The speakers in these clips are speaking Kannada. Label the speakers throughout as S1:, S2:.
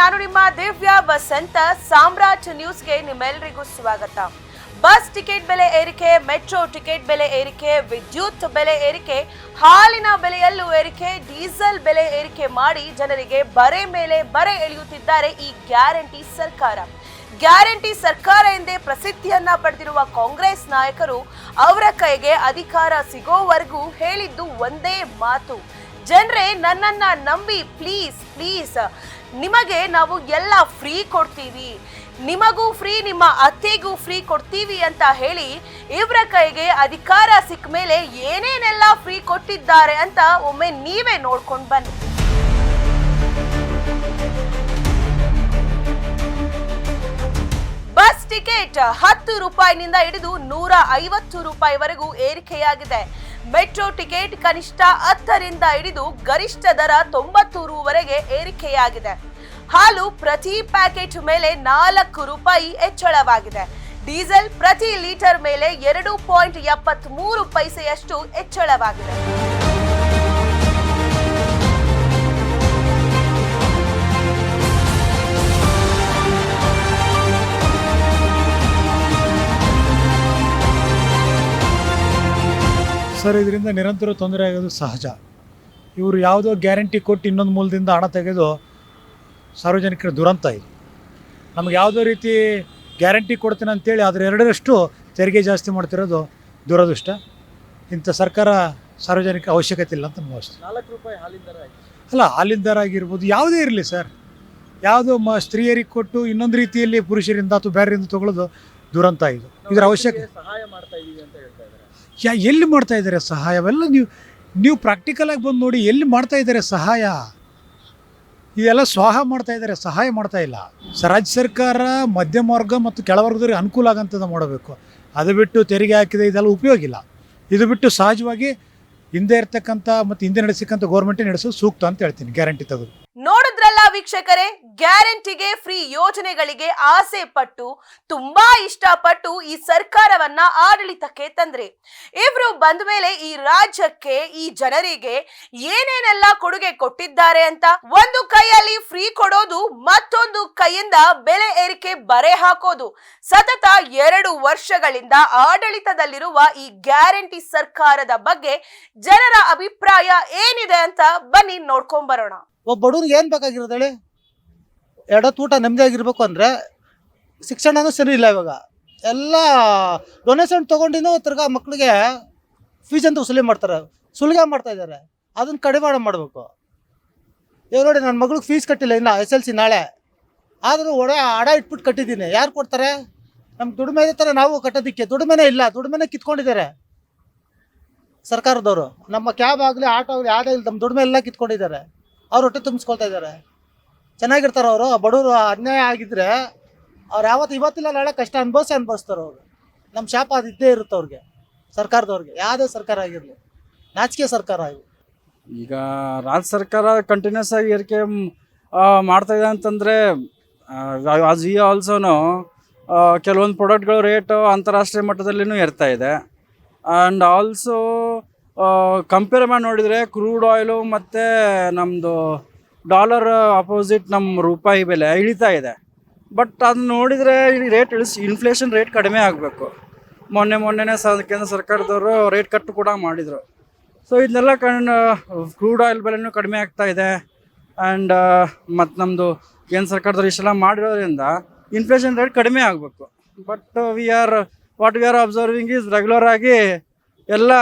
S1: ನಾನು ನಿಮ್ಮ ದಿವ್ಯ ವಸಂತ ಸಾಮ್ರಾಜ್ ನ್ಯೂಸ್ಗೆ ನಿಮ್ಮೆಲ್ಲರಿಗೂ ಸ್ವಾಗತ. ಬಸ್ ಟಿಕೆಟ್ ಬೆಲೆ ಏರಿಕೆ, ಮೆಟ್ರೋ ಟಿಕೆಟ್ ಬೆಲೆ ಏರಿಕೆ, ವಿದ್ಯುತ್ ಬೆಲೆ ಏರಿಕೆ, ಹಾಲಿನ ಬೆಲೆಯಲ್ಲೂ ಏರಿಕೆ, ಡೀಸೆಲ್ ಬೆಲೆ ಏರಿಕೆ ಮಾಡಿ ಜನರಿಗೆ ಬರೆ ಮೇಲೆ ಬರೆ ಎಳೆಯುತ್ತಿದ್ದಾರೆ ಈ ಗ್ಯಾರಂಟಿ ಸರ್ಕಾರ. ಗ್ಯಾರಂಟಿ ಸರ್ಕಾರ ಎಂದೇ ಪ್ರಸಿದ್ಧಿಯನ್ನ ಪಡೆದಿರುವ ಕಾಂಗ್ರೆಸ್ ನಾಯಕರು ಅವರ ಕೈಗೆ ಅಧಿಕಾರ ಸಿಗೋವರೆಗೂ ಹೇಳಿದ್ದು ಒಂದೇ ಮಾತು. ಜನರೇ ನನ್ನನ್ನ ನಂಬಿ, ಪ್ಲೀಸ್ ಪ್ಲೀಸ್ ನಿಮಗೆ ನಾವು ಎಲ್ಲ ಫ್ರೀ ಕೊಡ್ತೀವಿ. ನಿಮಗೂ ಫ್ರೀ, ನಿಮ್ಮ ಅತ್ತೆಗೂ ಫ್ರೀ ಕೊಡ್ತೀವಿ ಅಂತ ಹೇಳಿ ಇವರ ಕೈಗೆ ಅಧಿಕಾರ ಸಿಕ್ಕ ಮೇಲೆ ಏನೇನೆಲ್ಲ ಫ್ರೀ ಕೊಟ್ಟಿದ್ದಾರೆ ಅಂತ ಒಮ್ಮೆ ನೀವೇ ನೋಡ್ಕೊಂಡು ಬನ್ನಿ. ಬಸ್ ಟಿಕೆಟ್ ಹತ್ತು ರೂಪಾಯಿನಿಂದ ಹಿಡಿದು ನೂರ ಐವತ್ತು ರೂಪಾಯಿವರೆಗೂ ಏರಿಕೆಯಾಗಿದೆ. ಮೆಟ್ರೋ ಟಿಕೆಟ್ ಕನಿಷ್ಠ ಹತ್ತರಿಂದ ಹಿಡಿದು ಗರಿಷ್ಠ ದರ ತೊಂಬತ್ತು ರೂವರೆಗೆ ಏರಿಕೆಯಾಗಿದೆ. ಹಾಲು ಪ್ರತಿ ಪ್ಯಾಕೆಟ್ ಮೇಲೆ ನಾಲ್ಕು ರೂಪಾಯಿ ಹೆಚ್ಚಳವಾಗಿದೆ. ಡೀಸೆಲ್ ಪ್ರತಿ ಲೀಟರ್ ಮೇಲೆ ಎರಡು ಪಾಯಿಂಟ್ ಎಪ್ಪತ್ತ್ ಮೂರು ಪೈಸೆಯಷ್ಟು ಹೆಚ್ಚಳವಾಗಿದೆ.
S2: ಸರ್ ಇದರಿಂದ ನಿರಂತರ ತೊಂದರೆ ಆಗೋದು ಸಹಜ. ಇವರು ಯಾವುದೋ ಗ್ಯಾರಂಟಿ ಕೊಟ್ಟು ಇನ್ನೊಂದು ಮೂಲದಿಂದ ಹಣ ತೆಗೆದು ಸಾರ್ವಜನಿಕರ ದುರಂತ ಇದು. ನಮಗೆ ಯಾವುದೋ ರೀತಿ ಗ್ಯಾರಂಟಿ ಕೊಡ್ತೀನಿ ಅಂತೇಳಿ ಅದರ ಎರಡರಷ್ಟು ತೆರಿಗೆ ಜಾಸ್ತಿ ಮಾಡ್ತಿರೋದು ದುರದೃಷ್ಟ. ಇಂಥ ಸರ್ಕಾರ ಸಾರ್ವಜನಿಕ ಅವಶ್ಯಕತೆ ಇಲ್ಲ ಅಂತ ಅಷ್ಟೆ
S3: ನಾಲ್ಕು ರೂಪಾಯಿ ಹಾಲಿನ ದರ
S2: ಅಲ್ಲ ಹಾಲಿನ ದರ ಆಗಿರ್ಬೋದು ಯಾವುದೇ ಇರಲಿ ಸರ್. ಯಾವುದೋ ಮ ಸ್ತ್ರೀಯರಿಗೆ ಕೊಟ್ಟು ಇನ್ನೊಂದು ರೀತಿಯಲ್ಲಿ ಪುರುಷರಿಂದ ಅಥವಾ ಬೇರೆಯಿಂದ ತಗೊಳ್ಳೋದು ದುರಂತ ಇದು. ಇದರ ಅವಶ್ಯಕ
S3: ಸಹಾಯ ಮಾಡ್ತಾ ಇದ್ದೀವಿ ಅಂತ
S2: ಯಾ ಎಲ್ಲಿ ಮಾಡ್ತಾ ಇದ್ದಾರೆ ಸಹಾಯವೆಲ್ಲ ನೀವು ನೀವು ಪ್ರಾಕ್ಟಿಕಲಾಗಿ ಬಂದು ನೋಡಿ ಎಲ್ಲಿ ಮಾಡ್ತಾ ಇದ್ದಾರೆ ಸಹಾಯ? ಇದೆಲ್ಲ ಸ್ವಾಹ ಮಾಡ್ತಾ ಇದ್ದಾರೆ, ಸಹಾಯ ಮಾಡ್ತಾ ಇಲ್ಲ. ರಾಜ್ಯ ಸರ್ಕಾರ ಮಧ್ಯಮ ವರ್ಗ ಮತ್ತು ಕೆಳವರ್ಗದವ್ರಿಗೆ ಅನುಕೂಲ ಆಗಂಥದ್ದು ಮಾಡಬೇಕು. ಅದು ಬಿಟ್ಟು ತೆರಿಗೆ ಹಾಕಿದೆ ಇದೆಲ್ಲ ಉಪಯೋಗ ಇಲ್ಲ. ಇದು ಬಿಟ್ಟು ಸಹಜವಾಗಿ ಹಿಂದೆ ಇರ್ತಕ್ಕಂಥ ಮತ್ತು ಹಿಂದೆ ನಡೆಸಕ್ಕಂಥ ಗೌರ್ಮೆಂಟೇ ನಡೆಸೋದು ಸೂಕ್ತ ಅಂತ ಹೇಳ್ತೀನಿ ಗ್ಯಾರಂಟಿ ತೆಗೆದು.
S1: ವೀಕ್ಷಕರೇ, ಗ್ಯಾರಂಟಿಗೆ ಫ್ರೀ ಯೋಜನೆಗಳಿಗೆ ಆಸೆ ಪಟ್ಟು, ತುಂಬಾ ಇಷ್ಟಪಟ್ಟು ಈ ಸರ್ಕಾರವನ್ನ ಆಡಳಿತಕ್ಕೆ ತಂದ್ರೆ. ಇವರು ಬಂದ ಮೇಲೆ ಈ ರಾಜ್ಯಕ್ಕೆ, ಈ ಜನರಿಗೆ ಏನೇನೆಲ್ಲ ಕೊಡುಗೆ ಕೊಟ್ಟಿದ್ದಾರೆ ಅಂತ ಒಂದು ಕೈಯಲ್ಲಿ ಫ್ರೀ ಕೊಡೋದು, ಮತ್ತೊಂದು ಕೈಯಿಂದ ಬೆಲೆ ಏರಿಕೆ ಬರೆ ಹಾಕೋದು. ಸತತ ಎರಡು ವರ್ಷಗಳಿಂದ ಆಡಳಿತದಲ್ಲಿರುವ ಈ ಗ್ಯಾರಂಟಿ ಸರ್ಕಾರದ ಬಗ್ಗೆ ಜನರ ಅಭಿಪ್ರಾಯ ಏನಿದೆ ಅಂತ ಬನ್ನಿ ನೋಡ್ಕೊಂಡ್ ಬರೋಣ
S4: ಒಬ್ಬ ಬಡವ್ರಿಗೆ ಏನು ಬೇಕಾಗಿರೋದು ಹೇಳಿ? ಊಟ ನೆಮ್ಮದಿಯಾಗಿರ್ಬೇಕು ಅಂದರೆ ಶಿಕ್ಷಣನೂ ಸರಿ ಇಲ್ಲ ಇವಾಗ. ಎಲ್ಲ ಡೊನೇಷನ್ ತೊಗೊಂಡಿನೂ ತಿರ್ಗಾ ಮಕ್ಕಳಿಗೆ ಫೀಸ್ ಅಂತ ವಸೂಲಿ ಮಾಡ್ತಾರೆ. ಸುಲಿಗೆ ಮಾಡ್ತಾ ಇದ್ದಾರೆ. ಅದನ್ನು ಕಡಿವಾಣ ಮಾಡಬೇಕು. ಇವಾಗ ನೋಡಿ ನನ್ನ ಮಗಳಿಗೆ ಫೀಸ್ ಕಟ್ಟಿಲ್ಲ ಇನ್ನು ಎಸ್ ಎಲ್ ಸಿ ನಾಳೆ. ಆದರೂ ಒಡ ಅಡ ಇಟ್ಬಿಟ್ಟು ಕಟ್ಟಿದ್ದೀನಿ. ಯಾರು ಕೊಡ್ತಾರೆ? ನಮ್ಮ ದುಡಿಮೆ ಇರ್ತಾರೆ ನಾವು ಕಟ್ಟೋದಕ್ಕೆ. ದುಡಿಮೆನೇ ಇಲ್ಲ. ದುಡಿಮೆನೇ ಕಿತ್ಕೊಂಡಿದ್ದಾರೆ. ಸರ್ಕಾರದವರು. ನಮ್ಮ ಕ್ಯಾಬ್ ಆಗಲಿ, ಆಟೋ ಆಗಲಿ ಯಾವುದೇ ಇಲ್ಲ. ನಮ್ಮ ದುಡಿಮೆ ಎಲ್ಲ ಕಿತ್ಕೊಂಡಿದ್ದಾರೆ. ಅವ್ರು ಹೊಟ್ಟೆ ತುಂಬಿಸ್ಕೊಳ್ತಾ ಇದ್ದಾರೆ. ಚೆನ್ನಾಗಿರ್ತಾರೆ ಅವರು ಬಡವರು ಅನ್ಯಾಯ ಆಗಿದ್ರೆ ಅವ್ರು ಯಾವತ್ತು ಇವತ್ತಿಲ್ಲ, ನಾಳೆ ಕಷ್ಟ ಅನುಭವಿಸಿ ಅನುಭವಿಸ್ತಾರೆ ಅವರು. ನಮ್ಮ ಶಾಪ ಅದು ಇದ್ದೇ ಇರುತ್ತೆ ಅವ್ರಿಗೆ, ಸರ್ಕಾರದವ್ರಿಗೆ. ಯಾವುದೇ ಸರ್ಕಾರ ಆಗಿರಲಿ, ನಾಚಿಕೆ ಸರ್ಕಾರ ಇದು.
S3: ಈಗ ರಾಜ್ಯ ಸರ್ಕಾರ ಕಂಟಿನ್ಯೂಸ್ ಆಗಿ ಏರಿಕೆ ಮಾಡ್ತಾ ಇದೆ ಅಂತಂದರೆ ಆಸ್ ಈ ಆಲ್ಸೋನು ಕೆಲವೊಂದು ಪ್ರಾಡಕ್ಟ್ಗಳ ರೇಟು ಅಂತಾರಾಷ್ಟ್ರೀಯ ಮಟ್ಟದಲ್ಲಿನೂ ಏರ್ತಾ ಇದೆ. ಆ್ಯಂಡ್ ಆಲ್ಸೋ ಕಂಪೇರ್ ಮಾಡಿ ನೋಡಿದರೆ ಕ್ರೂಡ್ ಆಯಿಲು ಮತ್ತು ನಮ್ಮದು ಡಾಲರ್ ಅಪೋಸಿಟ್ ನಮ್ಮ ರೂಪಾಯಿ ಬೆಲೆ ಇಳಿತಾ ಇದೆ. ಬಟ್ ಅದನ್ನ ನೋಡಿದರೆ ರೇಟ್ ಇಳಿಸಿ ಇನ್ಫ್ಲೇಷನ್ ರೇಟ್ ಕಡಿಮೆ ಆಗಬೇಕು. ಮೊನ್ನೆ ಮೊನ್ನೆನೇ ಸ, ಕೇಂದ್ರ ಸರ್ಕಾರದವರು ರೇಟ್ ಕಟ್ಟು ಕೂಡ ಮಾಡಿದರು. ಸೊ ಇದನ್ನೆಲ್ಲ ಕಣ್ಣು ಕ್ರೂಡ್ ಆಯಿಲ್ ಬೆಲೆನೂ ಕಡಿಮೆ ಆಗ್ತಾ ಇದೆ. ಆ್ಯಂಡ್ ಮತ್ತು ನಮ್ಮದು ಕೇಂದ್ರ ಸರ್ಕಾರದವ್ರು ಇಷ್ಟೆಲ್ಲ ಮಾಡಿರೋದ್ರಿಂದ ಇನ್ಫ್ಲೇಷನ್ ರೇಟ್ ಕಡಿಮೆ ಆಗಬೇಕು. But we are what we are observing is regular ಆಗಿ ಎಲ್ಲ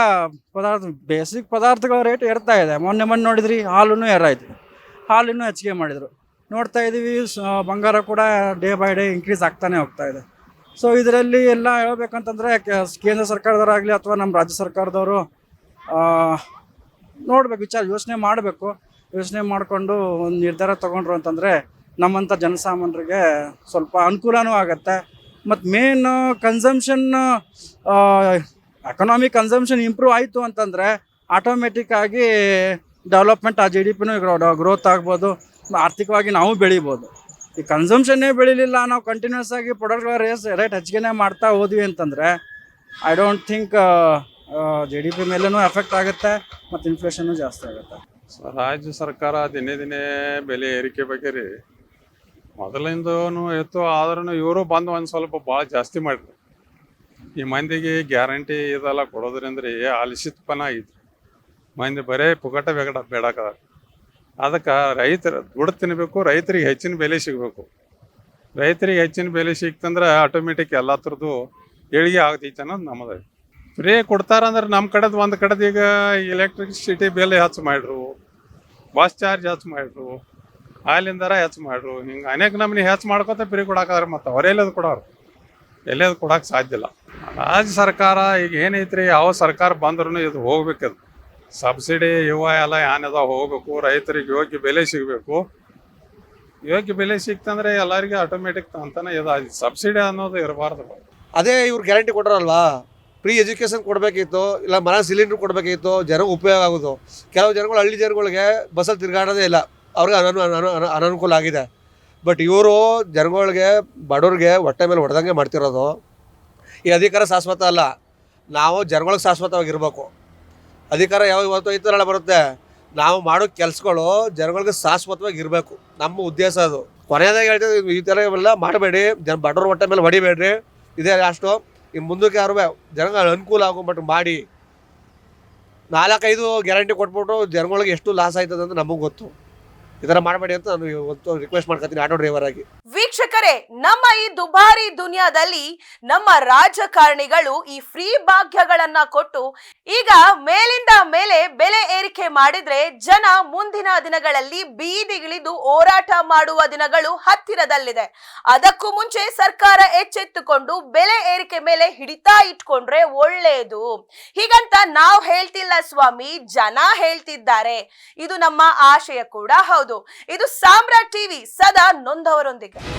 S3: ಪದಾರ್ಥ ಬೇಸಿಕ್ ಪದಾರ್ಥಗಳ ರೇಟ್ ಏರ್ತಾ ಇದೆ. ಮೊನ್ನೆ ಮೊನ್ನೆ ನೋಡಿದ್ರಿ ಹಾಲೂ ಏರಾಯಿತು. ಹಾಲಿನೂ ಹೆಚ್ಚಿಗೆ ಮಾಡಿದರು. ನೋಡ್ತಾ ಇದ್ದೀವಿ ಬಂಗಾರ ಕೂಡ ಡೇ ಬೈ ಡೇ ಇನ್ಕ್ರೀಸ್ ಆಗ್ತಾನೆ ಹೋಗ್ತಾ ಇದೆ. ಸೊ ಇದರಲ್ಲಿ ಎಲ್ಲ ಹೇಳ್ಬೇಕಂತಂದರೆ ಕೇಂದ್ರ ಸರ್ಕಾರದವರಾಗಲಿ ಅಥವಾ ನಮ್ಮ ರಾಜ್ಯ ಸರ್ಕಾರದವರು ನೋಡ್ಬೇಕು, ವಿಚಾರ, ಯೋಚನೆ ಮಾಡಬೇಕು. ಯೋಚನೆ ಮಾಡಿಕೊಂಡು ಒಂದು ನಿರ್ಧಾರ ತೊಗೊಂಡ್ರು ಅಂತಂದರೆ ನಮ್ಮಂಥ ಜನಸಾಮಾನ್ಯರಿಗೆ ಸ್ವಲ್ಪ ಅನುಕೂಲನೂ ಆಗುತ್ತೆ. ಮತ್ತು main consumption economic consumption improve ಆಯಿತು ಅಂತಂದರೆ ಆಟೋಮೆಟಿಕ್ ಆಗಿ ಡೆವಲಪ್ಮೆಂಟ್ ಆ ಜಿ ಡಿ ಪಿನೂ ಗ್ರೋತ್ ಆಗ್ಬೋದು. ಆರ್ಥಿಕವಾಗಿ ನಾವು ಬೆಳಿಬೋದು. ಈ ಕನ್ಸಂಪ್ಷನ್ನೇ ಬೆಳಿಲಿಲ್ಲ, ನಾವು ಕಂಟಿನ್ಯೂಸ್ ಆಗಿ ಪ್ರಾಡಕ್ಟ್ಗಳ ರೇಸ್ ರೇಟ್ ಹೆಚ್ಚಿಗೆನೇ ಮಾಡ್ತಾ ಹೋದ್ವಿ ಅಂತಂದರೆ I don't think G D P ಮೇಲೂ ಎಫೆಕ್ಟ್ ಆಗುತ್ತೆ, ಮತ್ತು ಇನ್ಫ್ಲೇಷನ್ನು ಜಾಸ್ತಿ ಆಗುತ್ತೆ.
S5: ರಾಜ್ಯ ಸರ್ಕಾರ ದಿನೇ ದಿನೇ ಬೆಲೆ ಏರಿಕೆ ಬಗ್ಗೆ ರೀ. ಮೊದಲಿಂದೂ ಇತ್ತು ಆದ್ರೂ ಇವರು ಬಂದು ಒಂದು ಸ್ವಲ್ಪ ಭಾಳ ಜಾಸ್ತಿ ಮಾಡಿದ್ರು ಈ ಮಂದಿಗೆ ಗ್ಯಾರಂಟಿ ಇದೆಲ್ಲ ಕೊಡೋದ್ರಿಂದ ರೀ ಆಲಿಸಿತಪನ ಐತಿ ಮಂದಿ ಬರೇ ಪುಗಟ ಬೇಡ ಬೇಡಕ ಅದಕ್ಕೆ ರೈತರ ದುಡ್ಡು ತಿನ್ನಬೇಕು ರೈತರಿಗೆ ಹೆಚ್ಚಿನ ಬೆಲೆ ಸಿಗಬೇಕು. ರೈತರಿಗೆ ಹೆಚ್ಚಿನ ಬೆಲೆ ಸಿಕ್ತಂದ್ರೆ ಆಟೋಮೆಟಿಕ್ ಎಲ್ಲ ಥರದ್ದು ಏಳಿಗೆ ಆಗ್ತೈತೆ ಅನ್ನೋದು ನಮ್ಮದು ಫ್ರೀ ಕೊಡ್ತಾರಂದ್ರೆ ನಮ್ಮ ಕಡೆದು ಒಂದು ಕಡೆದು ಈಗ ಎಲೆಕ್ಟ್ರಿಸಿಟಿ ಬೆಲೆ ಹೆಚ್ಚು ಮಾಡ್ರು ಬಸ್ ಚಾರ್ಜ್ ಹೆಚ್ಚು ಮಾಡ್ರು ದರ ಹೆಚ್ಚು ಮಾಡ್ರು, ಹಿಂಗೆ ಅನೇಕ ನಮ್ನಿ ಹೆಚ್ಚು ಮಾಡ್ಕೊತ ಫ್ರೀ ಕೊಡಾಕವ್ರೆ ಮತ್ತು ಅವರೆಲ್ಲದು ಕೊಡೋರು. ಎಲ್ಲದು ಕೊಡಕ್ಕೆ ಸಾಧ್ಯ ಇಲ್ಲ. ರಾಜ್ಯ ಸರ್ಕಾರ ಈಗ ಏನೈತ್ರಿ, ಯಾವ ಸರ್ಕಾರ ಬಂದ್ರೂ ಇದು ಹೋಗ್ಬೇಕದು. ಸಬ್ಸಿಡಿ ಇವ ಎಲ್ಲ ಏನಿದಾವ ಹೋಗಬೇಕು, ರೈತರಿಗೆ ಯೋಗ್ಯ ಬೆಲೆ ಸಿಗಬೇಕು. ಯೋಗ್ಯ ಬೆಲೆ ಸಿಕ್ತಂದ್ರೆ ಎಲ್ಲರಿಗೆ ಆಟೋಮೆಟಿಕ್ ಅಂತಾನೆ ಇದು ಸಬ್ಸಿಡಿ ಅನ್ನೋದು ಇರಬಾರ್ದು.
S6: ಅದೇ ಇವ್ರು ಗ್ಯಾರಂಟಿ ಕೊಟ್ಟರಲ್ವಾ ಫ್ರೀ ಎಜುಕೇಷನ್ ಕೊಡಬೇಕಿತ್ತು, ಇಲ್ಲ ಮನೆ ಸಿಲಿಂಡ್ರ್ ಕೊಡಬೇಕಿತ್ತು, ಜನಕ್ಕೆ ಉಪಯೋಗ ಆಗೋದು. ಕೆಲವು ಜನಗಳು ಹಳ್ಳಿ ಜನಗಳಿಗೆ ಬಸ್ಸಲ್ಲಿ ತಿರುಗಾಡೋದೇ ಇಲ್ಲ. ಅವ್ರಿಗೆ ಅನನು ಅನ- ಅನ- ಅನನುಕೂಲ ಆಗಿದೆ. ಬಟ್ ಇವರು ಜನಗಳಿಗೆ, ಬಡವ್ರಿಗೆ ಹೊಟ್ಟೆ ಮೇಲೆ ಹೊಡೆದಂಗೆ ಮಾಡ್ತಿರೋದು. ಈ ಅಧಿಕಾರ ಶಾಶ್ವತ ಅಲ್ಲ. ನಾವು ಜನಗಳಿಗೆ ಶಾಶ್ವತವಾಗಿರ್ಬೇಕು. ಅಧಿಕಾರ ಯಾವಾಗ ಇವತ್ತು ಐತೆ ನಾಳೆ ಬರುತ್ತೆ? ನಾವು ಮಾಡೋ ಕೆಲಸಗಳು ಜನಗಳಿಗೆ ಶಾಶ್ವತವಾಗಿ ಇರಬೇಕು ನಮ್ಮ ಉದ್ದೇಶ ಅದು. ಕೊನೆಯದಾಗ ಹೇಳ್ತೀವಿ ಈ ಥರ ಇವೆಲ್ಲ ಮಾಡಬೇಡಿ. ಜನ ಬಡವ್ರ ಹೊಟ್ಟೆ ಮೇಲೆ ಹೊಡಿಬೇಡ್ರಿ. ಇದೇ ಲಾಸ್ಟು ಈ ಮುಂದಕ್ಕೆ ಯಾರು ಜನಗಳ ಅನುಕೂಲ ಆಗೋ ಮಟ್ಟ ಮಾಡಿ. ನಾಲ್ಕೈದು ಗ್ಯಾರಂಟಿ ಕೊಟ್ಬಿಟ್ಟು ಜನಗಳಿಗೆ ಎಷ್ಟು ಲಾಸ್ ಆಯ್ತದೆ ಅಂತ ನಮಗೆ ಗೊತ್ತು. ಥರ ಮಾಡಬೇಡಿ ಅಂತ ನಾನು ಇವತ್ತು ರಿಕ್ವೆಸ್ಟ್ ಮಾಡ್ಕೊತೀನಿ ಆಟೋ ಡ್ರೈವರ್ ಆಗಿ.
S1: ವೀಕ್ಷಕರೇ, ನಮ್ಮ ಈ ದುಬಾರಿ ದುನಿಯಾದಲ್ಲಿ ನಮ್ಮ ರಾಜಕಾರಣಿಗಳು ಈ ಫ್ರೀ ಭಾಗ್ಯಗಳನ್ನ ಕೊಟ್ಟು ಈಗ ಮೇಲಿಂದ ಮೇಲೆ ಬೆಲೆ ಏರಿಕೆ ಮಾಡಿದ್ರೆ ಜನ ಮುಂದಿನ ದಿನಗಳಲ್ಲಿ ಬೀದಿಗಿಳಿದು ಹೋರಾಟ ಮಾಡುವ ದಿನಗಳು ಹತ್ತಿರದಲ್ಲಿದೆ. ಅದಕ್ಕೂ ಮುಂಚೆ ಸರ್ಕಾರ ಎಚ್ಚೆತ್ತುಕೊಂಡು ಬೆಲೆ ಏರಿಕೆ ಮೇಲೆ ಹಿಡಿತಾ ಇಟ್ಕೊಂಡ್ರೆ ಒಳ್ಳೆಯದು ಹೀಗಂತ ನಾವು ಹೇಳ್ತಿಲ್ಲ ಸ್ವಾಮಿ, ಜನ ಹೇಳ್ತಿದ್ದಾರೆ. ಇದು ನಮ್ಮ ಆಶಯ ಕೂಡ ಹೌದು. ಇದು ಸಾಮ್ರಾಟ್ ಟಿವಿ ಸದಾ ನೊಂದವರೊಂದಿಗೆ.